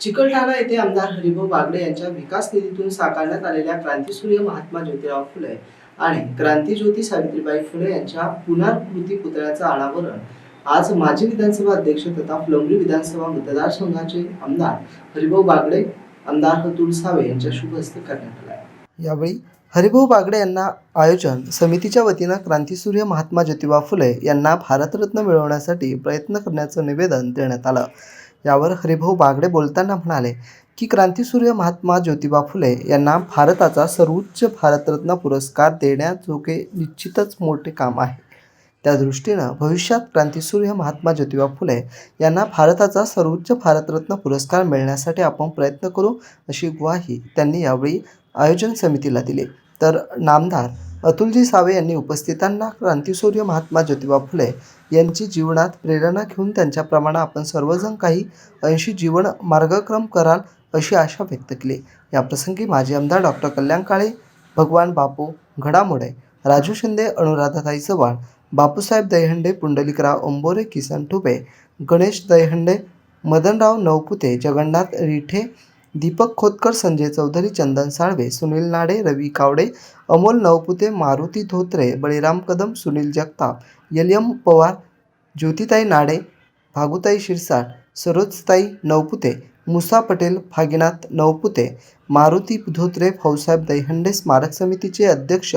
चिकलठाणा येथे आमदार हरिभाऊ बागडे यांच्या विकास निधीतून साकारण्यात आलेल्या क्रांतीसूर्य महात्मा ज्योतिराव फुले आणि क्रांतीज्योती सावित्रीबाई फुले यांच्या पुनर्कृती पुतळ्याचं अनावरण आज माजी विधानसभा अध्यक्ष तथा फुलंब्री विधानसभा मतदारसंघाचे आमदार हरिभाऊ बागडे आमदार अतुल सावे यांच्या शुभ हस्ते करण्यात आला यावेळी हरिभाऊ बागडे यांना आयोजन समितीच्या वतीनं क्रांतीसूर्य महात्मा ज्योतिबा फुले यांना भारतरत्न मिळवण्यासाठी प्रयत्न करण्याचं निवेदन देण्यात आलं. यावर हरिभाऊ बागडे बोलताना म्हणाले की क्रांतीसूर्य महात्मा ज्योतिबा फुले यांना भारताचा सर्वोच्च भारतरत्न पुरस्कार देण्याजोगे निश्चितच मोठे काम आहे. त्या दृष्टीनं भविष्यात क्रांतीसूर्य महात्मा ज्योतिबा फुले यांना भारताचा सर्वोच्च भारतरत्न पुरस्कार मिळण्यासाठी आपण प्रयत्न करू अशी ग्वाही त्यांनी यावेळी आयोजन समितीला दिली. तर नामदार अतुलजी सावे यांनी उपस्थितांना क्रांतीसूर्य महात्मा ज्योतिबा फुले यांची जीवनात प्रेरणा घेऊन त्यांच्याप्रमाणे आपण सर्वजण काही अंशी जीवन मार्गक्रम कराल अशी आशा व्यक्त केली. याप्रसंगी माजी आमदार डॉक्टर कल्याण काळे भगवान बापू घडामोडे राजू शिंदे अनुराधाताई चव्हाण बापूसाहेब दहीहंडे पुंडलिकराव अंबोरे किसन ठुबे गणेश दहीहंडे मदनराव नवपुते जगन्नाथ रिठे दीपक खोतकर संजय चौधरी चंदन साळवे सुनील नाडे रवी कावडे अमोल नवपुते मारुती धोत्रे बळीराम कदम सुनील जगताप यलियम पवार ज्योतिताई नाडे भागुताई शिरसाट सरोजताई नवपुते मुसा पटेल भागीनाथ नवपुते मारुती धोत्रे भाऊसाहेब दहीहंडे स्मारक समितीचे अध्यक्ष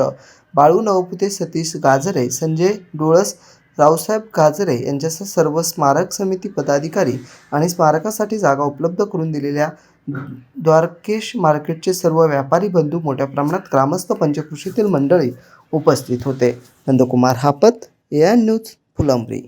बाळू नवपुते सतीश गाजरे संजय डोळस रावसाहेब गाजरे यांच्यासह सर्व स्मारक समिती पदाधिकारी आणि स्मारकासाठी जागा उपलब्ध करून दिलेल्या द्वारकेश मार्केटचे सर्व व्यापारी बंधू मोठ्या प्रमाणात ग्रामस्थ पंचकृषीतील मंडळी उपस्थित होते. Nandkumar Hapat A N news Phulambri.